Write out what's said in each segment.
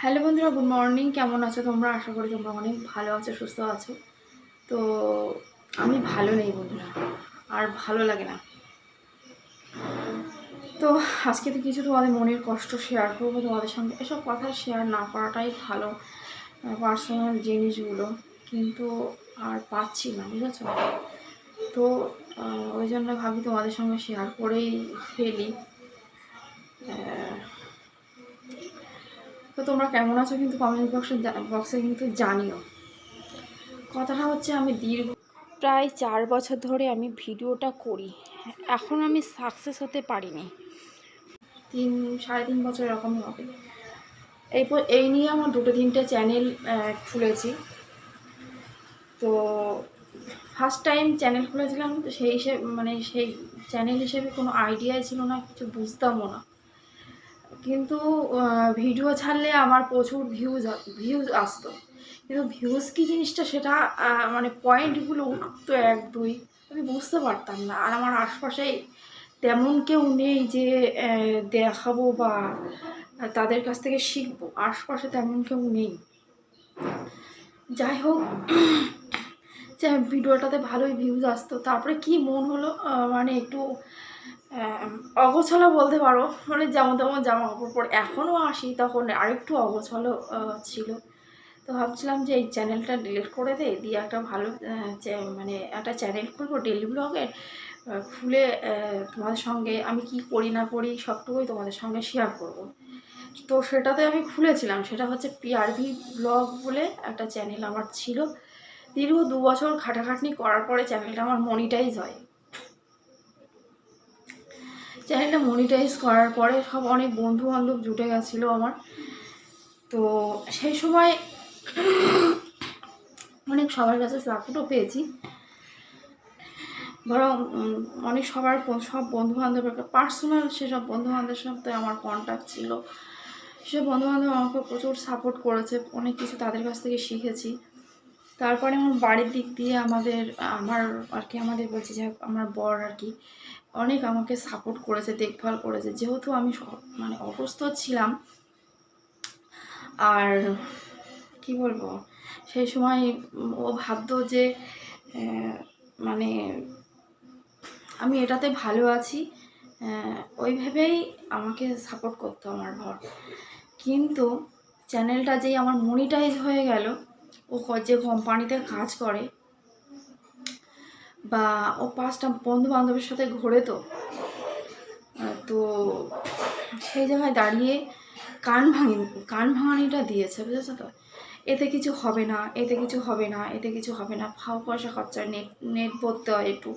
Hello বন্ধুরা, good morning. কেমন আছো তোমরা? আশা করি তোমরা অনেক ভালো আছো, সুস্থ আছো। তো আমি ভালো নেই বন্ধুরা, আর ভালো লাগে না। তো আজকে তো কিছু তোমাদের মনের কষ্ট শেয়ার করব, তোমাদের সঙ্গে। এসব কথা শেয়ার না করাটাই ভালো পার্সোনাল জিনিসগুলো। কিন্তু আর পাচ্ছি না, বুঝেছ? তো ওই জন্য ভাবি তোমাদের সঙ্গে শেয়ার করেই ফেলি। তো তোমরা কেমন আছো কিন্তু কমেন্ট বক্সে বক্সে কিন্তু জানিও। কথাটা হচ্ছে আমি দীর্ঘ প্রায় চার বছর ধরে আমি ভিডিওটা করি। এখন আমি সাকসেস হতে পারিনি। তিন, সাড়ে তিন বছর এরকমই হবে। এই প- এই নিয়ে আমার দুটো তিনটে চ্যানেল খুলেছি। তো ফার্স্ট টাইম চ্যানেল খুলেছিলাম, তো সেই হিসেবে মানে সেই চ্যানেল হিসেবে কোনো আইডিয়াই ছিল না, কিছু বুঝতামও না। কিন্তু ভিডিও ছাড়লে আমার প্রচুর ভিউজ ভিউজ আসতো। কিন্তু ভিউজ কী জিনিসটা সেটা মানে পয়েন্টগুলো উঠতো এক, দুই, আমি বুঝতে পারতাম না। আর আমার আশপাশে তেমন কেউ নেই যে দেখাবো বা তাদের কাছ থেকে শিখব। আশপাশে তেমন কেউ নেই। যাই হোক, যে ভিডিওটাতে ভালোই ভিউজ আসতো। তারপরে কি মন হলো? মানে একটু অগোছালো বলতে পারো। মানে যেমন তেমন জামা কাপড় পরে এখনও আসি, তখন আরেকটু অগোছালো ছিল। তো ভাবছিলাম যে এই চ্যানেলটা ডিলিট করে দে দিয়ে একটা ভালো মানে একটা চ্যানেল খুলবো ডেলি ব্লগের খুলে তোমাদের সঙ্গে আমি কি করি না করি সবটুকুই তোমাদের সঙ্গে শেয়ার করব। তো সেটাতে আমি খুলেছিলাম, সেটা হচ্ছে পিআরভি ব্লগ বলে একটা চ্যানেল আমার ছিল। দীর্ঘ দু বছর খাটাখাটনি করার পরে চ্যানেলটা আমার মনিটাইজ হয়। চ্যানেলটা মনিটাইজ করার পরে সব অনেক বন্ধু বান্ধব জুটে গেছিল আমার। তো সেই সময় অনেক সবার কাছে সাপোর্টও পেয়েছি। ধরো অনেক সবার সব বন্ধু বান্ধবের পার্সোনাল সেসব বন্ধু বান্ধবের সাথে আমার কন্ট্যাক্ট ছিল। সেসব বন্ধু বান্ধব আমাকে প্রচুর সাপোর্ট করেছে, অনেক কিছু তাদের কাছ থেকে শিখেছি। তারপরে আমার বাড়ির দিক দিয়ে আমাদের, আমার আর কি, আমাদের বলছি যে, আমার বর আর কি অনেক আমাকে সাপোর্ট করেছে, দেখভাল করেছে। যেহেতু আমি মানে অসুস্থ ছিলাম, আর কি বলব? সেই সময় ও ভাবতো যে মানে আমি এটাতে ভালো আছি ওই ভেবেই আমাকে সাপোর্ট করতো আমার ঘর। কিন্তু চ্যানেলটা যেই আমার মনিটাইজ হয়ে গেল, ও যে কোম্পানিতে কাজ করে বা ও পাঁচটা বন্ধু বান্ধবের সাথে ঘোরে তো। তো সেই জায়গায় দাঁড়িয়ে কান ভাঙি, কান ভাঙানিটা দিয়েছে, বুঝেছ তো? এতে কিছু হবে না, এতে কিছু হবে না, এতে কিছু হবে না, ফাও পয়সা খরচা নেট নেট ভরতে হয় একটু।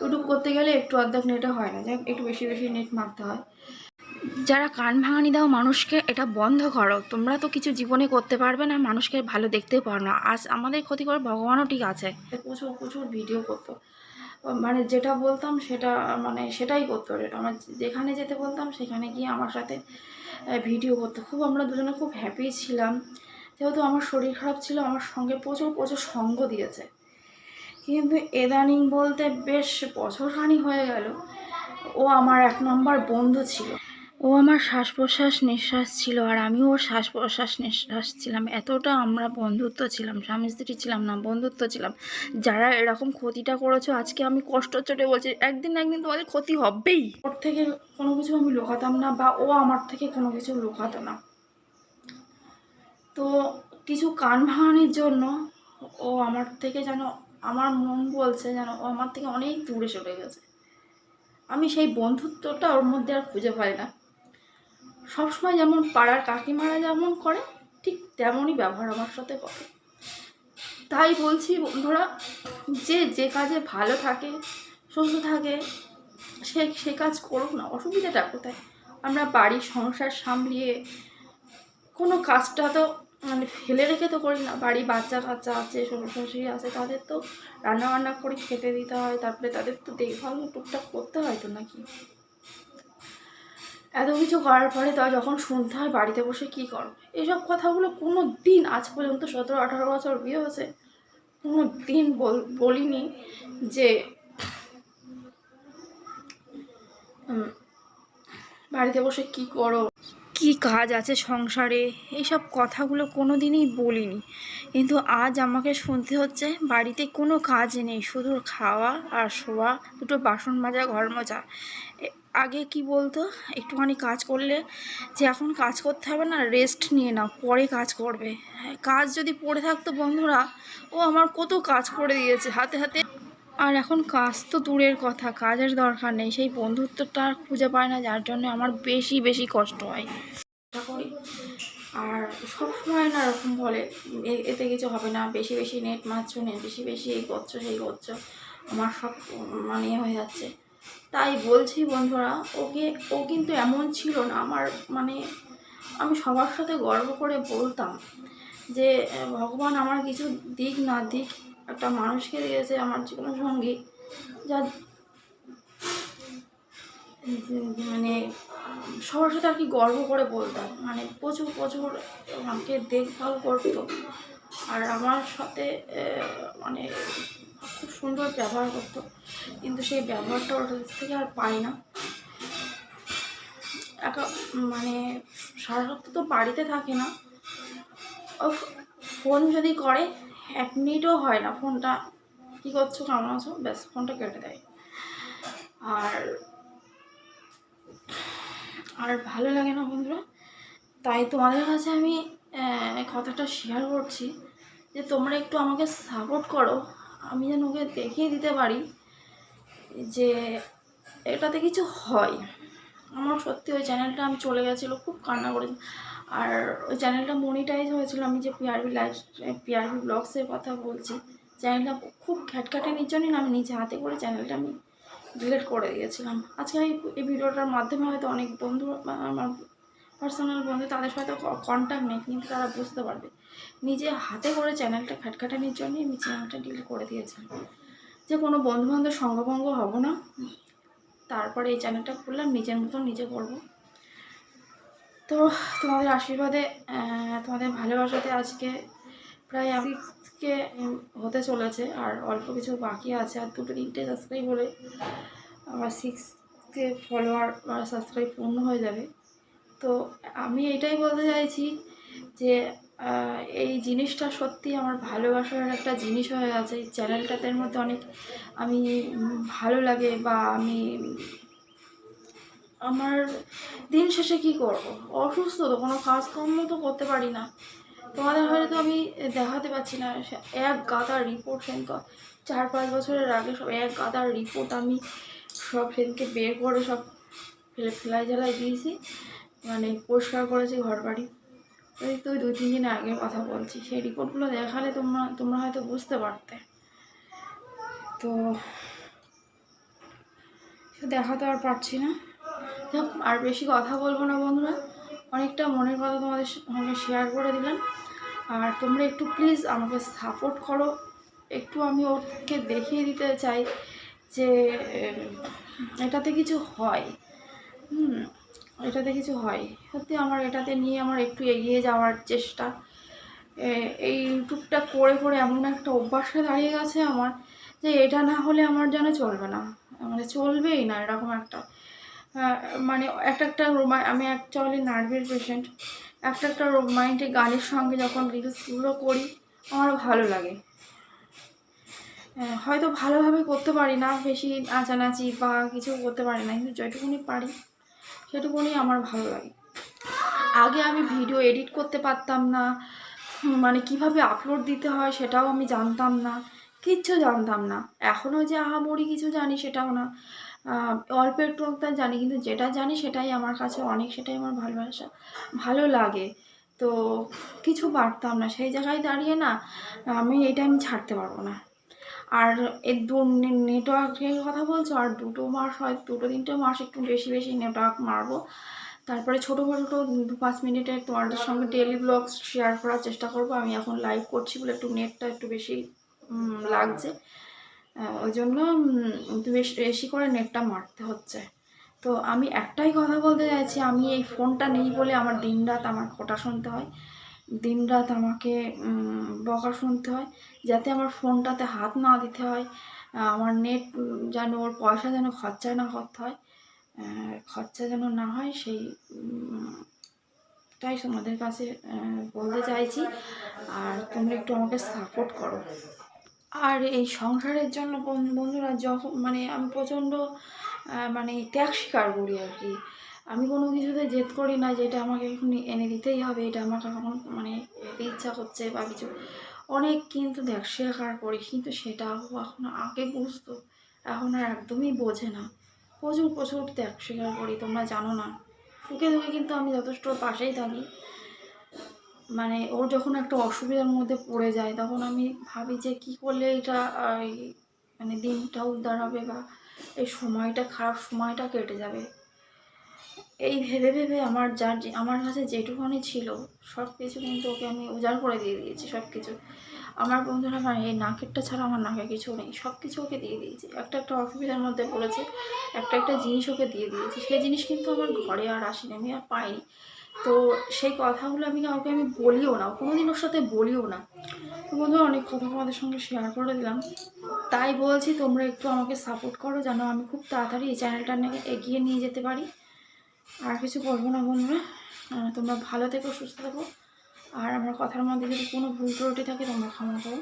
ইউটিউব করতে গেলে একটু অর্ধেক নেটে হয় না, যাই একটু বেশি বেশি নেট মারতে হয়। যারা কান ভাঙানি দাও মানুষকে, এটা বন্ধ করো। তোমরা তো কিছু জীবনে করতে পারবে না, মানুষকে ভালো দেখতেও পারো না। আজ আমাদের ক্ষতি করে ভগবানও ঠিক আছে। প্রচুর প্রচুর ভিডিও করতো। মানে যেটা বলতাম সেটা মানে সেটাই করতো। যেটা আমার যেখানে যেতে বলতাম, সেখানে গিয়ে আমার সাথে ভিডিও করতো। খুব আমরা দুজনে খুব হ্যাপি ছিলাম। যেহেতু আমার শরীর খারাপ ছিল, আমার সঙ্গে প্রচুর প্রচুর সঙ্গ দিয়েছে। কিন্তু এদানিং বলতে বেশ বছরখানি হয়ে গেল। ও আমার এক নম্বর বন্ধু ছিল। ও আমার শ্বাস প্রশ্বাস নিঃশ্বাস ছিল আর আমিও ওর শ্বাস প্রশ্বাস নিঃশ্বাস ছিলাম। এতটা আমরা বন্ধুত্ব ছিলাম, স্বামী স্ত্রী ছিলাম না, বন্ধুত্ব ছিলাম। যারা এরকম ক্ষতিটা করেছ, আজকে আমি কষ্ট চটে বলছি, একদিন একদিন তোমাদের ক্ষতি হবেই। ওর থেকে কোনো কিছু আমি লুকাতাম না বা ও আমার থেকে কোনো কিছু লুকাতো না। তো কিছু কান ভাঙানির জন্য ও আমার থেকে যেন, আমার মন বলছে যেন ও আমার থেকে অনেক দূরে চলে গেছে। আমি সেই বন্ধুত্বটা ওর মধ্যে আর খুঁজে পাই না। সবসময় যেমন পাড়ার কাকিমারা যেমন করে, ঠিক তেমনই ব্যবহার আমার সাথে করে। তাই বলছি বন্ধুরা, যে যে কাজে ভালো থাকে, সুস্থ থাকে, সে সে কাজ করুক না, অসুবিধাটা কোথায়? আমরা বাড়ির সংসার সামলিয়ে কোনো কাজটা তো মানে ফেলে রেখে তো করি না। বাড়ি বাচ্চা কাচ্চা আছে, শ্বশুর শাশুড়ি আছে, তাদের তো রান্না বান্না করে খেতে দিতে হয়, তারপরে তাদের তো দেখভাল টুকটাক করতে হয় তো নাকি? এত কিছু করার পরে তা যখন শুনতে হয় বাড়িতে বসে কী করো এইসব কথাগুলো কোনো দিন আজ পর্যন্ত সতেরো, আঠারো বছর বিয়ে হয়েছে। কোনো দিন বল, বলিনি যে বাড়িতে বসে কি করো? কি কাজ আছে সংসারে? এইসব কথাগুলো কোনো দিনই বলিনি। কিন্তু আজ আমাকে শুনতে হচ্ছে বাড়িতে কোনো কাজ নেই, শুধু খাওয়া আর শোয়া, দুটো বাসন মাজা, ঘর এ- আগে কি বলতো? একটুখানি কাজ করলে যে এখন কাজ করতে হবে না রেস্ট নিয়ে নাও পরে কাজ করবে। হ্যাঁ, কাজ যদি পড়ে থাকতো বন্ধুরা ও আমার কত কাজ করে দিয়েছে হাতে হাতে। আর এখন কাজ তো দূরের কথা কাজের দরকার নেই সেই বন্ধুত্বটা আর খুঁজে পায় না যার জন্য আমার বেশি বেশি কষ্ট হয়। আর সব সময় না এরকম বলে এতে কিছু হবে না বেশি বেশি নেট মারছো নেট বেশি বেশি এই করছ সেই করছ। আমার সব মানে ইয়ে হয়ে যাচ্ছে। তাই বলছি বন্ধুরা, ওকে, ও কিন্তু এমন ছিল না। আমার মানে আমি সবার সাথে গর্ব করে বলতাম যে ভগবান আমার কিছু দিক না দিক, একটা মানুষকে দিয়েছে আমার জীবনসঙ্গী যা মানে সবার সাথে আর কি গর্ব করে বলতাম। মানে প্রচুর প্রচুর আমাকে দেখভাল করতো। আর আমার সাথে মানে খুব সুন্দর ব্যবহার করতো। কিন্তু সেই ব্যবহারটা ওর থেকে আর পাই না। একা মানে সারা সপ্তাহ তো বাড়িতে থাকে না। ও ফোন যদি করে, এক মিনিটও হয় না ফোনটা। কী করছ কেমন আছো ব্যাস, ফোনটা কেটে দেয়। আর আর ভালো লাগে না বন্ধুরা। তাই তোমাদের কাছে আমি কথাটা শেয়ার করছি যে তোমরা একটু আমাকে সাপোর্ট করো। আমি যেন ওকে দেখিয়ে দিতে পারি যে এটাতে কিছু হয়। আমার সত্যি ওই চ্যানেলটা আমি চলে গেছিল, খুব কান্না করেছি। আর ওই চ্যানেলটা মনিটাইজ হয়েছিল আমি যে পিআরবি লাইফ পিআরবি ব্লগসের কথা বলছি চ্যানেলটা খুব খ্যাটখ্যাটানির জন্যই আমি নিজে হাতে করে চ্যানেলটা আমি ডিলেট করে দিয়েছিলাম। আজকে এই ভিডিওটার মাধ্যমে হয়তো অনেক বন্ধু, আমার পার্সোনাল বন্ধু, তাদের সাথে কন্ট্যাক্ট নেই, কিন্তু তারা বুঝতে পারবে। নিজে হাতে করে চ্যানেলটা খাটখাটানির জন্যই আমি চ্যানেলটা ডিলিট করে দিয়েছিলাম। যে কোনো বন্ধুবান্ধব সঙ্গভঙ্গ হব না। তারপরে এই চ্যানেলটা খুললাম, নিজের মতন নিজে করব। তো তোমাদের আশীর্বাদে তোমাদের ভালোবাসাতে আজকে প্রায় সিক্সকে হতে চলেছে, আর অল্প কিছু বাকি আছে। আর দুটো তিনটে সাবস্ক্রাইব হলে আমার সিক্সকে ফলোয়ার বা সাবস্ক্রাইব পূর্ণ হয়ে যাবে। তো আমি এটাই বলতে চাইছি যে এই জিনিসটা সত্যি আমার ভালোবাসার একটা জিনিস হয়ে গেছে এই চ্যানেলটাতে মধ্যে অনেক আমি ভালো লাগে বা আমি আমার দিন শেষে কি করব? অসুস্থ তো, কোনো কাজকর্ম তো করতে পারি না। তোমাদের হয়তো আমি দেখাতে পারছি না এক গাদার রিপোর্ট সেদিনকে চার পাঁচ বছরের আগে সব এক গাদার রিপোর্ট আমি সব সেনকে বের করে সব ফেলে ফেলাই জ্বালাই দিয়েছি। মানে পরিষ্কার করেছি ঘর বাড়ি ওই তো দুই, তিন দিন আগের কথা বলছি। সেই রিপোর্টগুলো দেখালে তোমরা তোমরা হয়তো বুঝতে পারতে। তো দেখাতে আর পারছি না। যাক আর বেশি কথা বলব না বন্ধুরা। অনেকটা মনের কথা তোমাদের সঙ্গে শেয়ার করে দিলাম। আর তোমরা একটু প্লিজ আমাকে সাপোর্ট করো। একটু আমি ওকে দেখিয়ে দিতে চাই যে এটাতে কিছু হয়। হুম। এটাতে কিছু হয়। সত্যি আমার এটাতে নিয়ে আমার একটু এগিয়ে যাওয়ার চেষ্টা। এই ইউটিউবটা করে করে এমন একটা অভ্যাসে দাঁড়িয়ে গেছে আমার যে এটা না হলে আমার যেন চলবে না। মানে চলবেই না এরকম একটা। মানে একটা একটা রোমা, আমি অ্যাকচুয়ালি নার্ভের পেশেন্ট একটা একটা মাইন্ডে গানের সঙ্গে যখন রিলসগুলো করি, আমার ভালো লাগে। হয়তো ভালোভাবে করতে পারি না, বেশি নাচানাচি বা কিছু করতে পারি না, কিন্তু যেটুকুনি পারি সেটুকুনি আমার ভালো লাগে। আগে আমি ভিডিও এডিট করতে পারতাম না মানে কীভাবে আপলোড দিতে হয় সেটাও আমি জানতাম না, কিচ্ছু জানতাম না। এখনও যে আহামরি কিছু জানি সেটাও না। অল্প একটু একটা জানি, কিন্তু যেটা জানি সেটাই আমার কাছে অনেক, সেটাই আমার ভালোবাসা, ভালো লাগে। তো কিছু পারতাম না, সেই জায়গায় দাঁড়িয়ে না আমি এটা আমি ছাড়তে পারব না। আর এর দু নেটওয়ার্কের কথা বলছো? আর দুটো মাস হয়, দুটো তিনটে মাস একটু বেশি বেশি নেটওয়ার্ক মারবো। তারপরে ছোটো ছোটো দু পাঁচ মিনিটের তোমাদের সঙ্গে ডেলি ব্লগ শেয়ার করার চেষ্টা করব। আমি এখন লাইভ করছি বলে একটু নেটটা একটু বেশি লাগছে। ওই জন্য বেশি বেশি করে নেটটা মারতে হচ্ছে। তো আমি একটাই কথা বলতে চাইছি, আমি এই ফোনটা নেই বলে আমার দিনরাত আমার খোটা শুনতে হয়। দিনরাত আমাকে বকা শুনতে হয়। যাতে আমার ফোনটাতে হাত না দিতে হয় আমার নেট যেন ওর পয়সা যেন খরচা না করতে হয় খরচা যেন না হয় সেই একটাই তোমাদের কাছে বলতে চাইছি। আর তোমরা একটু আমাকে সাপোর্ট করো। আর এই সংসারের জন্য বন্ধুরা যখন মানে আমি প্রচণ্ড মানে ত্যাগ স্বীকার করি আর কি। আমি কোনো কিছুতে জেদ করি না যে এটা আমাকে এখন এনে দিতেই হবে, এটা আমাকে এখন মানে ইচ্ছা করছে বা কিছু অনেক কিন্তু দেখ শেখার করি কিন্তু সেটাও এখন আগে বুঝতো। এখন আর একদমই বোঝে না। প্রচুর প্রচুর ত্যাগ স্বীকার করি তোমরা জানো না। সুখে দুঃখে কিন্তু আমি যথেষ্ট পাশেই থাকি। মানে ওর যখন একটা অসুবিধার মধ্যে পড়ে যায়, তখন আমি ভাবি যে কী করলে এটা মানে দিনটা উদ্ধার হবে বা এই সময়টা, খারাপ সময়টা কেটে যাবে। এই ভেবে ভেবে আমার যার আমার কাছে যেটুকুনি ছিল সব কিছু কিন্তু ওকে আমি উজাড় করে দিয়ে দিয়েছি সব কিছু আমার বন্ধুরা মানে এই নাকেরটা ছাড়া আমার নাকে কিছু নেই সব কিছু ওকে দিয়ে দিয়েছি। একটা একটা অসুবিধার মধ্যে পড়েছে, একটা একটা জিনিস ওকে দিয়ে দিয়েছি। সেই জিনিস কিন্তু আমার ঘরে আর আসেনি, আমি আর পাইনি। তো সেই কথাগুলো আমি কাউকে আমি বলিও না কোনোদিন ওর সাথে বলিও না। তো বন্ধু অনেক কথা তোমাদের সঙ্গে শেয়ার করে দিলাম। তাই বলছি, তোমরা একটু আমাকে সাপোর্ট করো, যেন আমি খুব তাড়াতাড়ি এই চ্যানেলটা এগিয়ে নিয়ে যেতে পারি। আর কিছু বলব না বন্ধুরা তোমরা ভালো থেকো, সুস্থ থাকো। আর আমার কথার মধ্যে যদি কোনো ভুল ত্রুটি থাকে, তোমরা ক্ষমা করো।